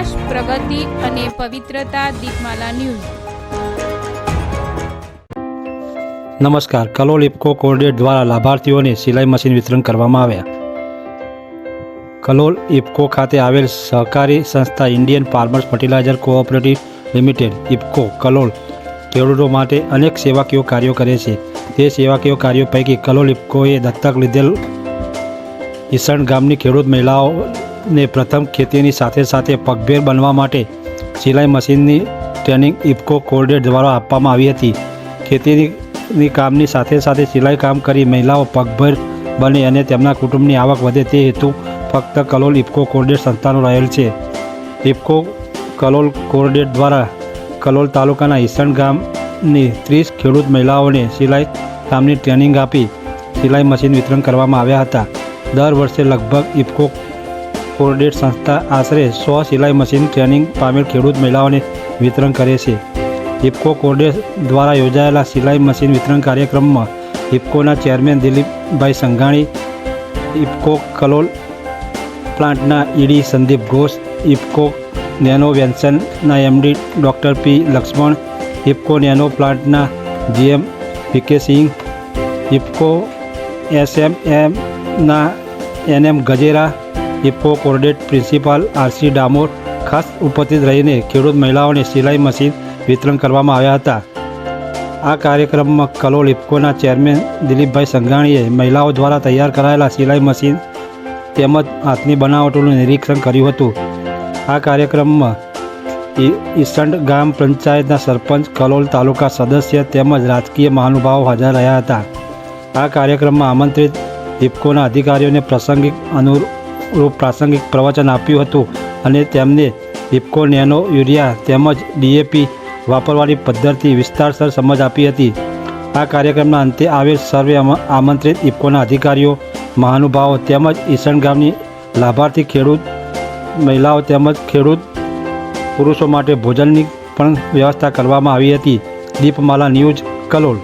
વિકાસ પ્રગતિ અને પવિત્રતા દીપમાલા ન્યૂઝ. નમસ્કાર. કલોલ ઇફકો કોર્ડિનેટ દ્વારા લાભાર્થીઓને સિલાઈ મશીન વિતરણ કરવામાં આવ્યા. કલોલ ઇફકો ખાતે આવેલ સહકારી સંસ્થા Indian Farmers Fertiliser Cooperative Limited, IFFCO, Kalol ખેડૂતો માટે અનેક સેવાકીય કાર્યો કરે છે. તે સેવાકીય કાર્યો પૈકી કલોલ ઇફકોએ દત્તક લીધેલ ઈસણ ગામની ખેડૂત મહિલાઓને પ્રથમ ખેતીની સાથે સાથે પગભેર બનવા માટે સિલાઈ મશીનની ટ્રેનિંગ ઇફકો કોર્ડેટ દ્વારા આપવામાં આવી હતી. ખેતીની કામની સાથે સાથે સિલાઈ કામ કરી મહિલાઓ પગભેર બને અને તેમના કુટુંબની આવક વધે તે હેતુ ફક્ત કલોલ ઇફકો કોર્ડેટ સંસ્થાનો રહેલ છે. ઇફકો કલોલ કોર્ડેટ દ્વારા કલોલ તાલુકાના ઈસણ ગામની ત્રીસ ખેડૂત મહિલાઓને સિલાઈ કામની ટ્રેનિંગ આપી સિલાઈ મશીન વિતરણ કરવામાં આવ્યા હતા. દર વર્ષે લગભગ ઇફકો કોર્ડિનેટ સંસ્થા આશરે સો સિલાઈ મશીન ટ્રેનિંગ પામેલ ખેડૂત મહિલાઓને વિતરણ કરે છે. ઇફકો કોર્ડિનેટ દ્વારા યોજાયેલા સિલાઈ મશીન વિતરણ કાર્યક્રમમાં ઇફકોના ચેરમેન દિલીપભાઈ સંઘાણી, ઇફકો કલોલ પ્લાન્ટના ED Sandeep Ghosh, IFFCO nano વેન્સનના MD doctor P Laxman, IFFCO nano પ્લાન્ટના GM PK Singh, IFFCO એસએમએમના NM Gajera IFFCO CORDET principal RC Damor ખાસ ઉપસ્થિત રહીને ખેડૂત મહિલાઓને સિલાઈ મશીન વિતરણ કરવામાં આવ્યા હતા. આ કાર્યક્રમમાં કલોલ ઇફકોના ચેરમેન દિલીપભાઈ સંઘાણીએ મહિલાઓ દ્વારા તૈયાર કરાયેલા સિલાઈ મશીન તેમજ હાથની બનાવટોનું નિરીક્ષણ કર્યું હતું. આ કાર્યક્રમમાં ઈસંડ ગામ પંચાયતના સરપંચ, કલોલ તાલુકા સદસ્ય તેમજ રાજકીય મહાનુભાવો હાજર રહ્યા હતા. આ કાર્યક્રમમાં આમંત્રિત ઇફકોના અધિકારીઓને પ્રસંગિક અનુરૂપ પ્રાસંગિક પ્રવચન આપ્યું હતું અને તેમને ઇફકો નેનો યુરિયા તેમજ ડીએપી વાપરવાની પદ્ધતિ વિસ્તારસર સમજ આપી હતી. આ કાર્યક્રમના અંતે આવેલ સર્વે આમંત્રિત ઇફકોના અધિકારીઓ, મહાનુભાવો તેમજ ઈસણ ગામની લાભાર્થી ખેડૂત મહિલાઓ તેમજ ખેડૂત પુરુષો માટે ભોજનની પણ વ્યવસ્થા કરવામાં આવી હતી. દીપમાલા ન્યૂઝ કલોલ.